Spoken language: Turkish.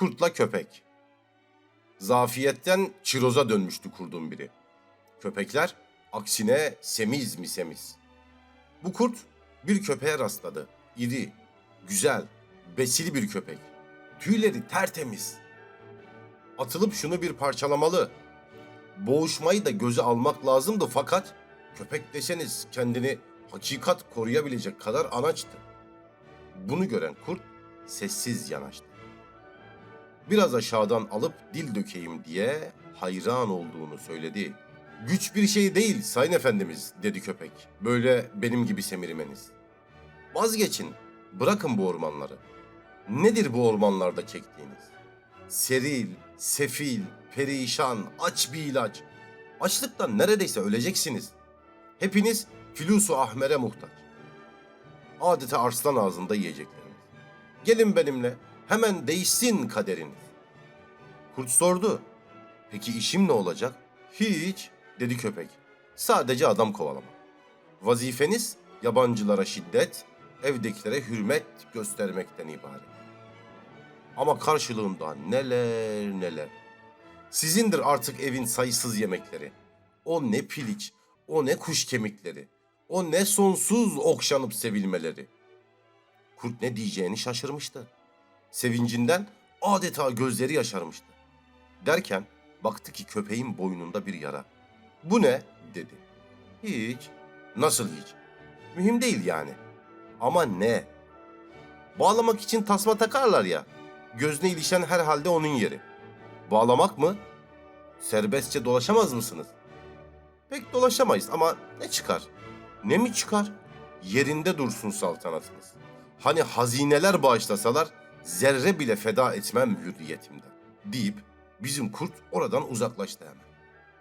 Kurtla köpek. Zafiyetten çiroza dönmüştü kurdun biri. Köpekler aksine semiz mi semiz. Bu kurt bir köpeğe rastladı. İri, güzel, besili bir köpek. Tüyleri tertemiz. Atılıp şunu bir parçalamalı. Boğuşmayı da göze almak lazımdı fakat köpek deseniz kendini hakikat koruyabilecek kadar anaçtı. Bunu gören kurt sessiz yanaştı. Biraz aşağıdan alıp dil dökeyim diye hayran olduğunu söyledi. Güç bir şey değil sayın efendimiz dedi köpek. Böyle benim gibi semirmeniz. Vazgeçin, bırakın bu ormanları. Nedir bu ormanlarda çektiğiniz? Seril, sefil, perişan, aç bir ilaç. Açlıktan neredeyse öleceksiniz. Hepiniz filusu ahmere muhtaç. Adeta arslan ağzında yiyecekleriniz. Gelin benimle, hemen değişsin kaderiniz. Kurt sordu. Peki işim ne olacak? Hiç, dedi köpek. Sadece adam kovalama. Vazifeniz yabancılara şiddet, evdekilere hürmet göstermekten ibaret. Ama karşılığında neler neler. Sizindir artık evin sayısız yemekleri. O ne piliç, o ne kuş kemikleri, o ne sonsuz okşanıp sevilmeleri. Kurt ne diyeceğini şaşırmıştı. Sevincinden adeta gözleri yaşarmıştı. Derken baktı ki köpeğin boynunda bir yara. Bu ne? dedi. Hiç. Nasıl hiç? Mühim değil yani. Ama ne? Bağlamak için tasma takarlar ya. Gözüne ilişen herhalde onun yeri. Bağlamak mı? Serbestçe dolaşamaz mısınız? Pek dolaşamayız ama ne çıkar? Ne mi çıkar? Yerinde dursun saltanatınız. Hani hazineler bağışlasalar zerre bile feda etmem hürriyetimden. Deyip bizim kurt oradan uzaklaştı hemen.